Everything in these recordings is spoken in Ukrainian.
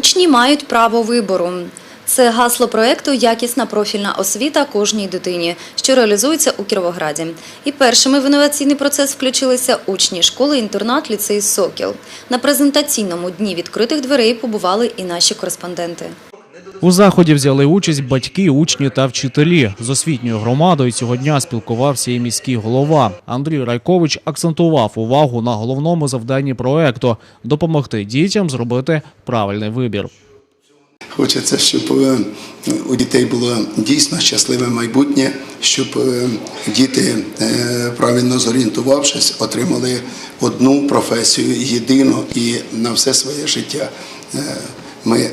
Учні мають право вибору. Це гасло проєкту Якісна профільна освіта кожній дитині, що реалізується у Кіровограді. І першими в інноваційний процес включилися учні школи-інтернат ліцей Сокіл. На презентаційному дні відкритих дверей побували і наші кореспонденти. У заході взяли участь батьки, учні та вчителі. З освітньою громадою цього дня спілкувався і міський голова. Андрій Райкович акцентував увагу на головному завданні проекту допомогти дітям зробити правильний вибір. Хочеться, щоб е, у дітей було дійсно щасливе майбутнє, щоб е, діти, е, правильно зорієнтувавшись, отримали одну професію єдину і на все своє життя. Ми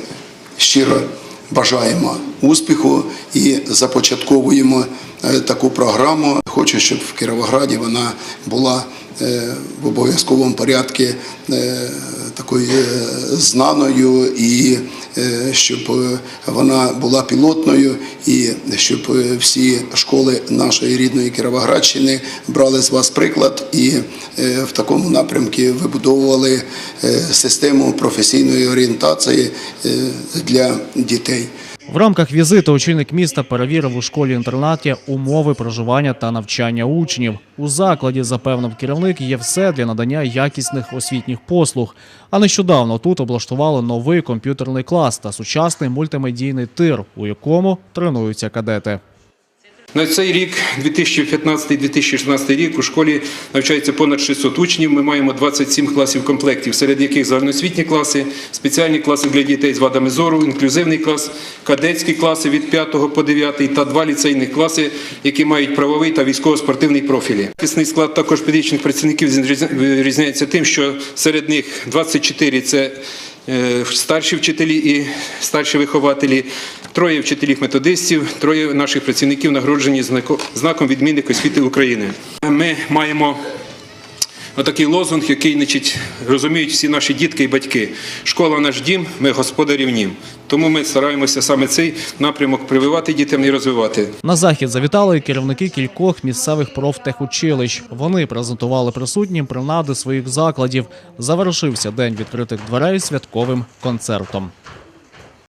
щиро бажаємо успіху і започатковуємо е, таку програму. Хочу, щоб в Кіровограді вона була е, в обов'язковому порядку е, такою знаною і щоб е, вона була пілотною, і щоб е, всі школи нашої рідної Кіровоградщини брали з вас приклад і е, в такому напрямку вибудовували е, систему професійної орієнтації е, для дітей. В рамках візиту очільник міста перевірив у школі-інтернаті умови проживання та навчання учнів. У закладі, запевнив керівник, є все для надання якісних освітніх послуг. А нещодавно тут облаштували новий комп'ютерний клас та сучасний мультимедійний тир, у якому тренуються кадети. На цей рік, 2015-2016 рік, у школі навчається понад 600 учнів. Ми маємо 27 класів комплектів, серед яких загальноосвітні класи, спеціальні класи для дітей з вадами зору, інклюзивний клас, кадетські класи від 5 по 9 та два ліцейних класи, які мають правовий та військово-спортивний профілі. Кисний склад також педагогічних працівників відрізняється тим, що серед них 24 – це старші вчителі і старші вихователі, троє вчителів-методистів, троє наших працівників нагороджені знако- знаком відмінник освіти України. Ми маємо отакий лозунг, який значить, розуміють всі наші дітки і батьки. Школа наш дім, ми господарів нім. Тому ми стараємося саме цей напрямок прививати дітям і розвивати. На захід завітали керівники кількох місцевих профтехучилищ. Вони презентували присутнім принади своїх закладів. Завершився день відкритих дверей святковим концертом.